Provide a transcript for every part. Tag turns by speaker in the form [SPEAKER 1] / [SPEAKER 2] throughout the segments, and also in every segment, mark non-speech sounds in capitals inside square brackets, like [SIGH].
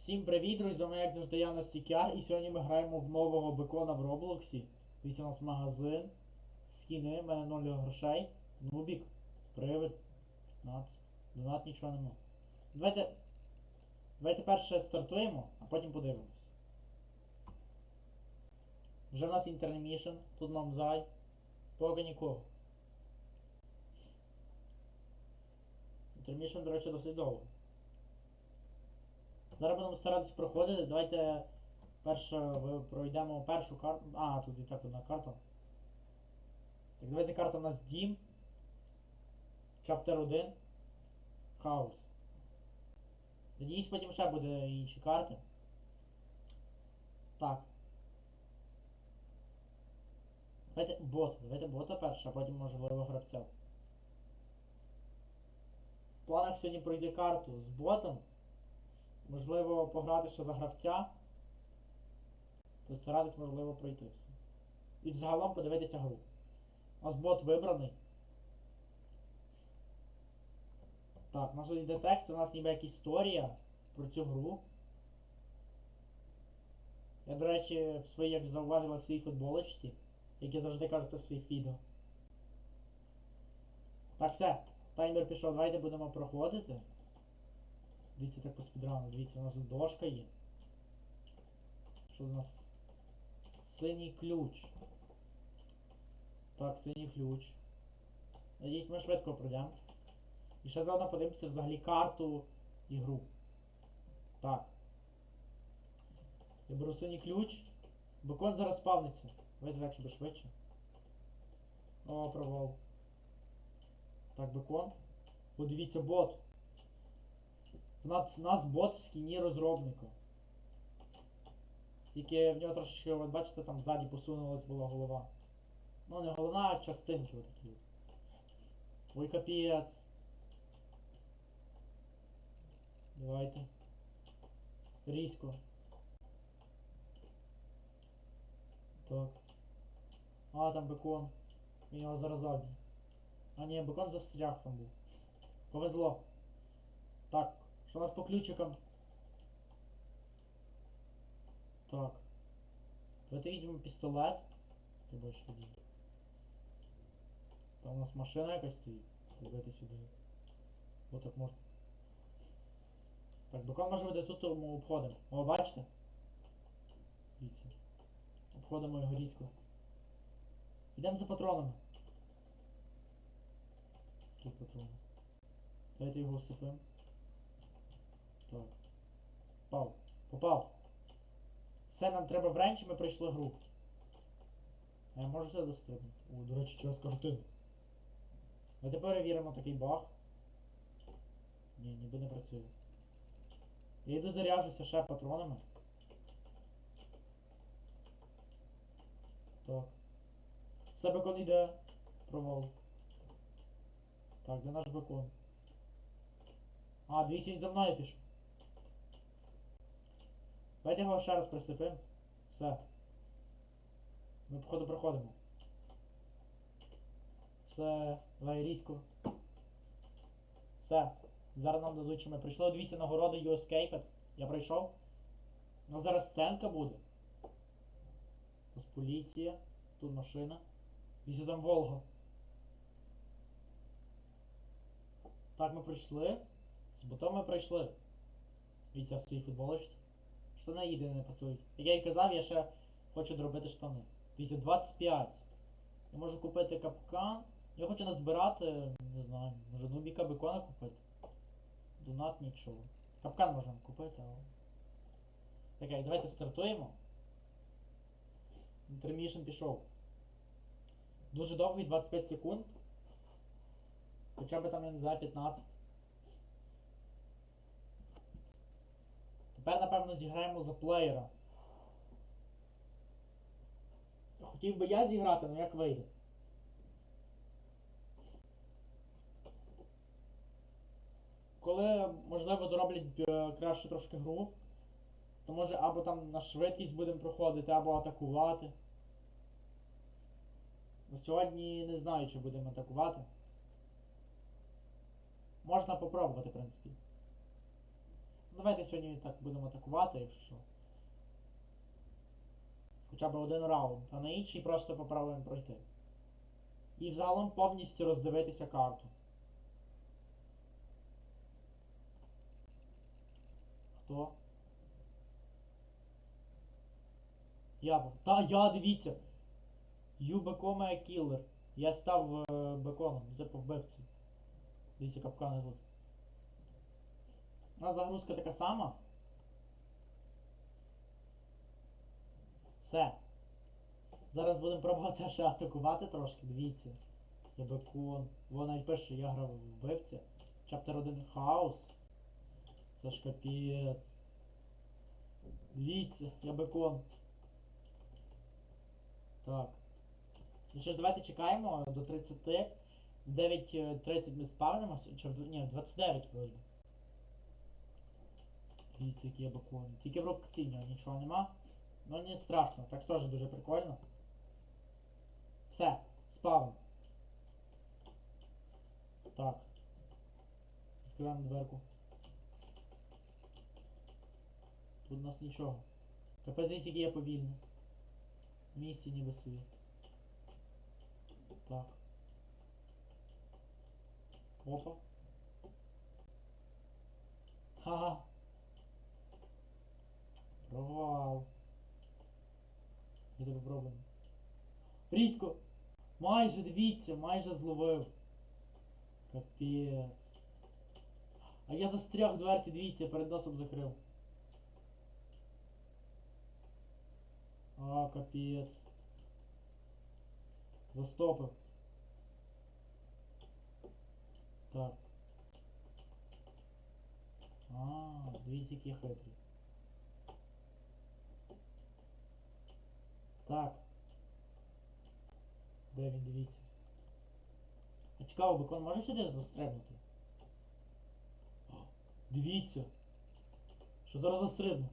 [SPEAKER 1] Всім привіт, друзі! З вами як завжди я Настікяр, і сьогодні ми граємо в нового бекона в Роблоксі. Дивіться, у нас магазин, скіни, в мене 0 грошей. Нубік, привид, донат, донат нічого нема. Давайте, давайте перше стартуємо, а потім подивимось. Вже в нас інтермішн, тут мамзай, поки нікого. Інтермішн, до речі, досить довго. Зараз будемо старатися проходити. Давайте перше пройдемо першу карту. А, тут і так одна карта. Так, давайте карта у нас Дім. Чаптер 1. Хаус. Надіюсь, потім ще буде інші карти. Так. Давайте бот. Давайте бота перше, а потім можливо гравця. В планах сьогодні пройти карту з ботом. Можливо, пограти ще за гравця. Постаратись, можливо, пройти все. І взагалом подивитися гру. У нас бот вибраний. Так, у нас йде текст, у нас ніби як історія про цю гру. Я, до речі, в своїй, як зауважила, в своїй футболочці, як я завжди кажу це в своїх відео. Так, все, таймер пішов, давайте будемо проходити. Дивіться так спідрану, дивіться, у нас тут дошка є. Що у нас? Синій ключ. Так, синій ключ. Надіюсь, ми швидко пройдемо. І ще заодно подивимося взагалі карту і гру. Так. Я беру синій ключ. Бекон зараз спавниться. Давайте так, щоб швидше. О, провал. Так, бекон. Подивіться бот. Нас, бот в скіні розробника. Тільки в нього трошечки, от бачите, там ззаді посунулась була голова. Ну не голова, а частинки отакі. Ой, капець. Давайте. Різко. Так. А, там бекон. Він його зараз заб'є. А ні, бекон застряг там був. Повезло. Так, що у нас по ключикам? Так. Давайте візьмемо пістолет. Ти бачиш тоді. Там у нас машина якась стоїть. Давайте сюди. Отак можна. Так, бекон може бути тут, тому обходимо. О, бачите? Дивіться. Обходимо його різко. Йдемо за патронами. Тут патрони. Давайте його всипемо. Так. Попав. Попав. Все, нам треба вранці, ми пройшли гру. А я можу це достигнути? О, до речі, час картин. Давайте перевіримо такий баг. Ні, ніби не працює. Я йду заряжуся ще патронами. Так. Все бекон йде. Провал. Так, де наш бекон? А, дивіться, він за мною пішов. Давайте його ще раз присипимо. Все. Ми походу проходимо. Все, різко. Все. Зараз нам дадуть, що ми прийшли. Дивіться, нагорода You Escaped. Я пройшов. У нас зараз сценка буде. Ось поліція. Тут машина. Дивіться там Волга. Так, ми прийшли. З ботом ми пройшли. Дивіться, в своїй футболочці. Штани єдине не пасують. Як я і казав, я ще хочу доробити штани. Дивіться, 25. Я можу купити капкан. Я хочу назбирати, не знаю, може нубіка бекона купити. Донат нічого. Капкан можемо купити, але. Таке, давайте стартуємо. Інтермішн пішов. Дуже довгий 25 секунд. Хоча б там, я не знаю, 15. Тепер, напевно, зіграємо за плеєра. Хотів би я зіграти, але як вийде. Коли, можливо, дороблять е, краще трошки гру, то може або там на швидкість будемо проходити, або атакувати. На сьогодні не знаю, чи будемо атакувати. Можна попробувати, в принципі. Давайте сьогодні так будемо атакувати, якщо що. Хоча б один раунд, а на інший просто попробуємо пройти. І взагалом повністю роздивитися карту. Хто? Я. Та я, дивіться! Ю Бекома кілер. Я став е, беконом, типу вбивцем. Дивіться, капкани тут. У нас загрузка така сама. Все. Зараз будемо пробувати ще атакувати трошки, дивіться. Я бекон. Вон навіть пише, я грав вбивця. Чаптер 1 хаос. Це ж капець. Дивіться, я бекон. Так. Ну що ж, давайте чекаємо до 30. 9.30 ми спавнимося. Чи ні, в 29 вроді. Які я бекони. Тільки в в нічого нема. Ну не страшно, так теж дуже прикольно. Все, спавн. Так. Відкриваємо дверку. Тут у нас нічого. Капець який я повільний. В місті ніби собі. Так. Опа. Ха-ха. Провал. Давайте попробуємо. Різко! Майже дивіться, майже зловив. Капець. А я застряг в дверці, дивіться, перед носом закрив. А, капець. Застопив. Так. А, дивіться, які хитрі. Так. Де він, дивіться. А цікаво, бекон може сюди застрибнути? О, Дивіться. Що зараз застрибне?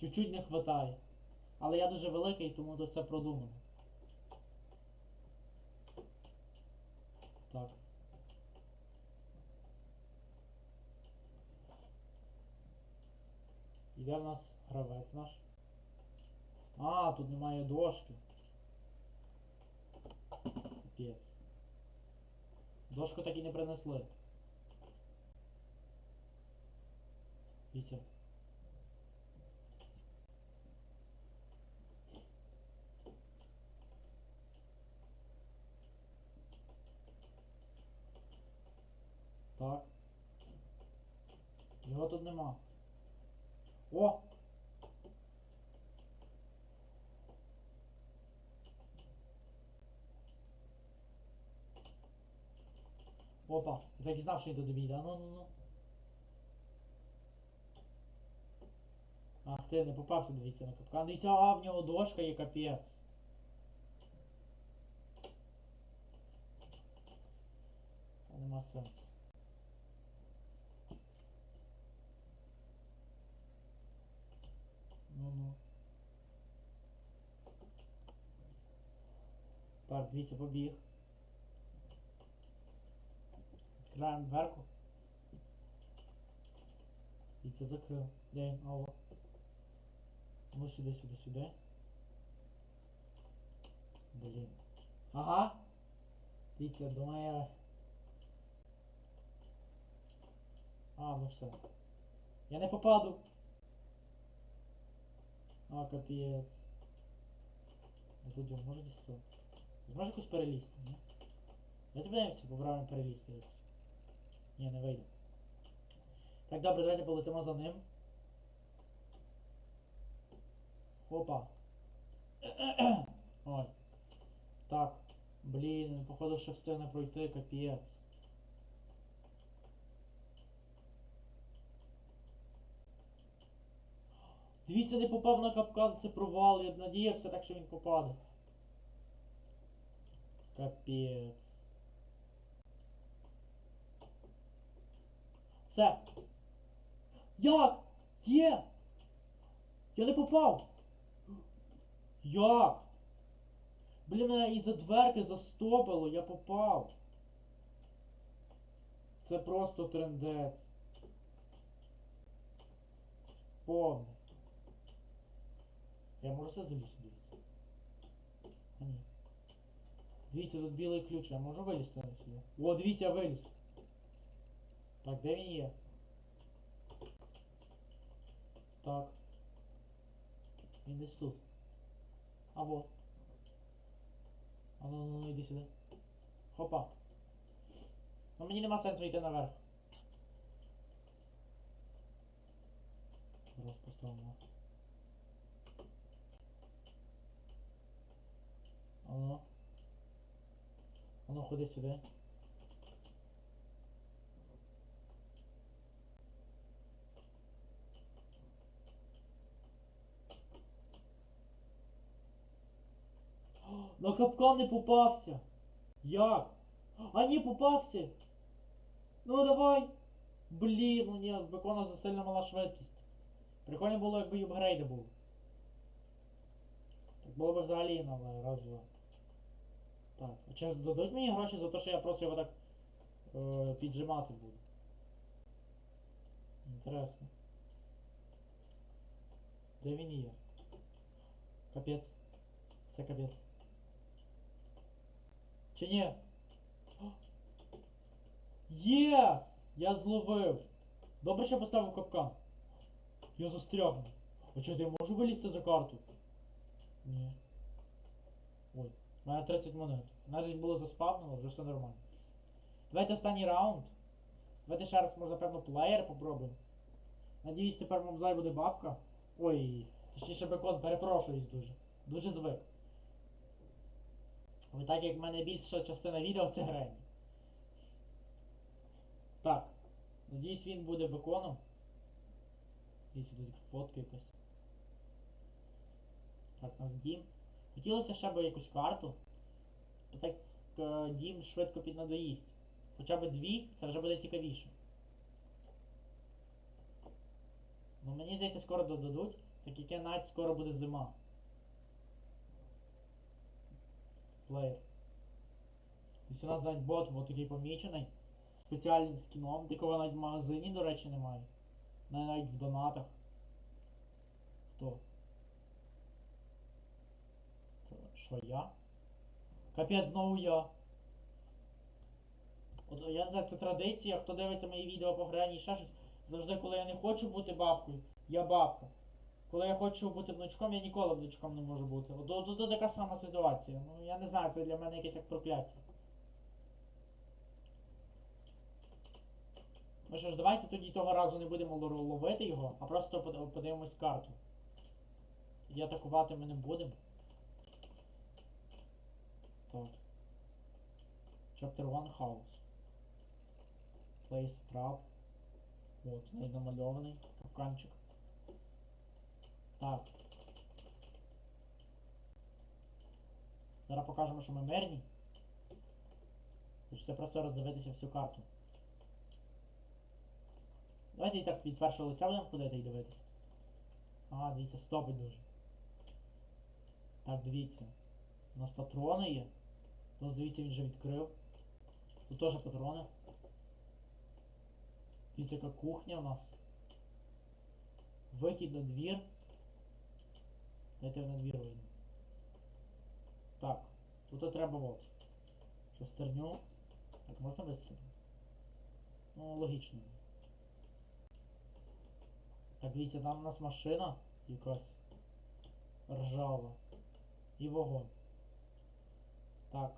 [SPEAKER 1] Чуть-чуть не хватає. Але я дуже великий, тому то це продумано. Так. Іде в нас гравець наш. А, тут немає дошки. Капець. Дошку так і не принесли. Вітя. Так. Його тут нема. О! Опа, я так і знав, що йде до біда. Ну, ну, ну. Ах ти, не попався, дивіться, на капкан. Дивіться, а в нього дошка є капець. Це нема сенсу. Ну ну. Так, дивіться, побіг. Відкриваємо дверку. Дивіться, закрив. Де він? Алло. Ну сюди, сюди, сюди. Блін. Ага. Дивіться, думає. А, ну все. Я не попаду. А, капець. А тут я можу Зможу якось перелізти, ні? Давайте подивимося, попробуємо перелізти. Ні, не вийде. Так, добре, давайте полетимо за ним. Опа. [CLEARS THROAT] Ой. Так. Блін, походу ще встигне пройти, капець. Дивіться, не попав на капкан, це провал. Я надіявся так, що він попаде. Капець. Все. Як? Є! Я не попав! Як? Блін, мене із-за дверки застопило, я попав. Це просто трендець. Повний. Я можу все залізти, дивіться. А ні. Дивіться, тут білий ключ, я можу вилізти на сюди. О, дивіться, я. Так, де він? Так. Він тут. А вот. А ну, ну, ну, іди сюди. Хопа. Ну мені нема сенсу йти наверх. Раз поставимо. Ану. Ану, ходи сюди. [GASPS] На капкан не попався. Як? А ні, попався. Ну давай. Блін, ну ні, бекона засильно мала швидкість. Прикольно було, якби й апгрейди були. Так було б взагалі але раз два. Так, а чи дадуть мені гроші за те, що я просто його так е, піджимати буду? Інтересно. Де він є? Капець. Це капець. Чи ні? Єс! Я зловив! Добре, що поставив капкан. Я застрягну. А чого я можу вилізти за карту? Ні. Ой, у мене 30 монет. Навіть було заспавнило, вже все нормально. Давайте останній раунд. Давайте ще раз, може, напевно, плеєр попробуємо. Надіюсь, тепер мамзай буде бабка. Ой, точніше бекон, перепрошуюсь дуже. Дуже звик. Ви так як в мене більша частина відео це грання. Так. Надіюсь він буде беконом. Десь тут фотка якась. Так, нас дім. Хотілося ще б якусь карту. Так е, дім швидко піднадоїсть. Хоча б дві, це вже буде цікавіше. Ну мені здається, скоро додадуть, так як я навіть скоро буде зима. Плеєр. Ось у нас навіть бот був такий помічений. Спеціальним скіном, такого навіть в магазині, до речі, немає. Навіть в донатах. Хто? Це Що я? Капець, знову я. От я не знаю, це традиція, хто дивиться мої відео по грані і ще щось. Завжди, коли я не хочу бути бабкою, я бабка. Коли я хочу бути внучком, я ніколи внучком не можу бути. От така сама ситуація. Ну я не знаю, це для мене якесь як прокляття. Ну що ж, давайте тоді того разу не будемо ловити його, а просто подивимось карту. Тоді атакувати ми не будемо. Так. Chapter 1 House. Place Trap. От, навіть намальований капканчик. Так. Зараз покажемо, що ми мирні. Хочеться просто роздивитися всю карту. Давайте і так від першого лиця будемо ходити і дивитися. Ага, дивіться, стопить дуже. Так, дивіться. У нас патрони є. Тут, дивіться, він вже відкрив. Тут теж патрони. Дивіться, яка кухня у нас. Вихід на двір. Дайте на двір вийду. Так, тут треба от. Шестерню. Так, можна вистрілити? Ну, логічно. Так, дивіться, там у нас машина якась ржава. І вогонь. Так.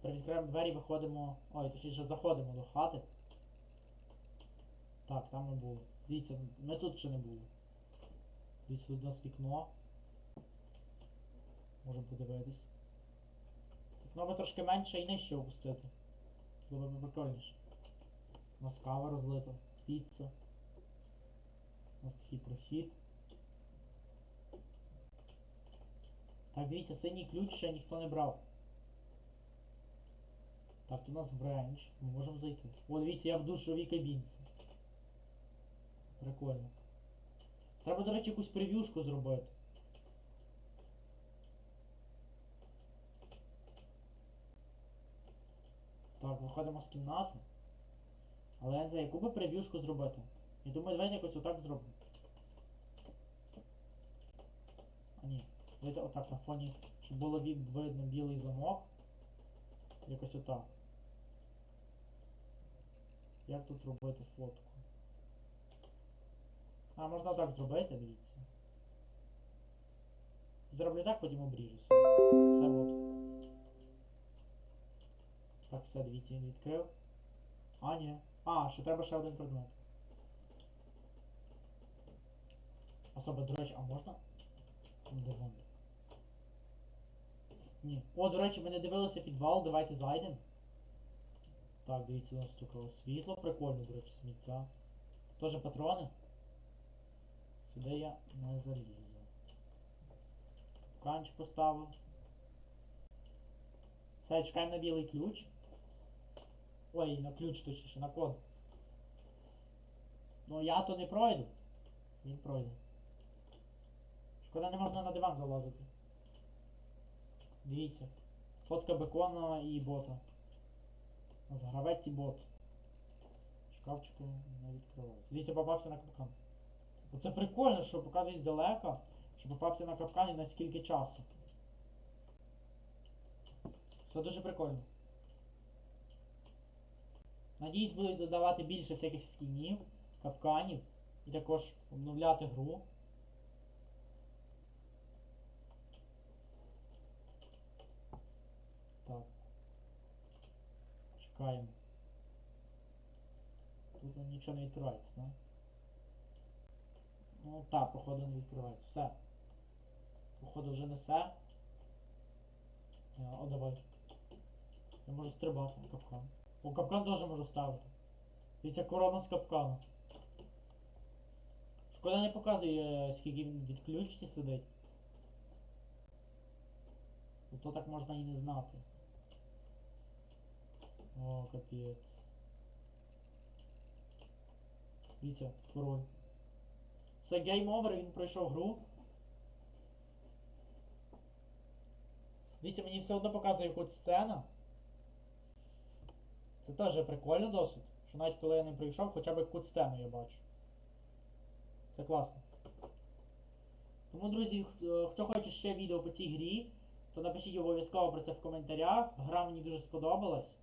[SPEAKER 1] Тепер відкриваємо двері, виходимо. Ой, точніше заходимо до хати. Так, там ми були. Дивіться, ми тут ще не були. Дивіться, тут у нас вікно. Можемо подивитись. Вікно би трошки менше і нижче опустити. Було б прикольніше. У нас кава розлита, піца. У нас такий прохід. Так, дивіться, синій ключ ще ніхто не брав. Так, у нас бренч. Ми можемо зайти. О, дивіться, я в душовій кабінці. Прикольно. Треба, до речі, якусь прев'юшку зробити. Так, виходимо з кімнати. Але я не знаю, яку би прев'юшку зробити. Я думаю, давайте якось отак зробимо. А ні. Давайте отак на фоні, щоб було видно білий замок. Якось отак. Як тут робити фотку? А, можна отак зробити, дивіться. Зроблю так, потім обріжу собі. Все от. Так, все, дивіться, він відкрив. А, ні. А, ще треба ще один предмет. Особа, до речі, а можна? Диван. Ні. О, до речі, ми не дивилися підвал, давайте зайдемо. Так, дивіться, у нас таке світло, прикольно, до речі, сміття. Тоже патрони. Сюди я не залізу. Канч поставив. Все, чекаємо на білий ключ. Ой, на ключ точніше, на код. Ну я то не пройду. Він пройде. Шкода не можна на диван залазити. Дивіться. Фотка бекона і бота. Гравець і бот. Шкафчики не відкриваються. Дивіться, попався на капкан. Оце прикольно, що показує здалека, що попався на капкан і на скільки часу. Це дуже прикольно. Надіюсь, будуть додавати більше всяких скінів, капканів і також обновляти гру. Так. Чекаємо. Тут нічого не відкривається, так? Ну так, походу не відкривається. Все. Походу вже несе. Е, О, давай. Я можу стрибати на капкан. О, капкан теж можу ставити. Дивіться, корона з капкану. Шкода не показує, скільки він від сидить. То так можна і не знати. О, капець. Дивіться, король. Це гейм овер, він пройшов гру. Дивіться, мені все одно показує хоч сцена. Це теж прикольно досить. Що навіть коли я не прийшов, хоча б кут сцену я бачу. Це класно. Тому, друзі, хто хоче ще відео по цій грі, то напишіть обов'язково про це в коментарях. Гра мені дуже сподобалась.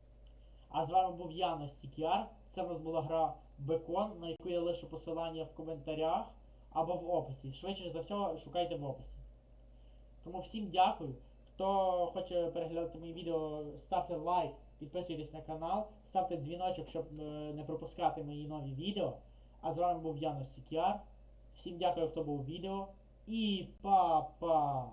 [SPEAKER 1] А з вами був я, Настікяр. Це в нас була гра Бекон, на яку я лишу посилання в коментарях або в описі. Швидше за все, шукайте в описі. Тому всім дякую. Хто хоче переглядати мої відео, ставте лайк, підписуйтесь на канал, ставте дзвіночок, щоб е, не пропускати мої нові відео. А з вами був Янус Сікяр. Всім дякую, хто був у відео. І па-па!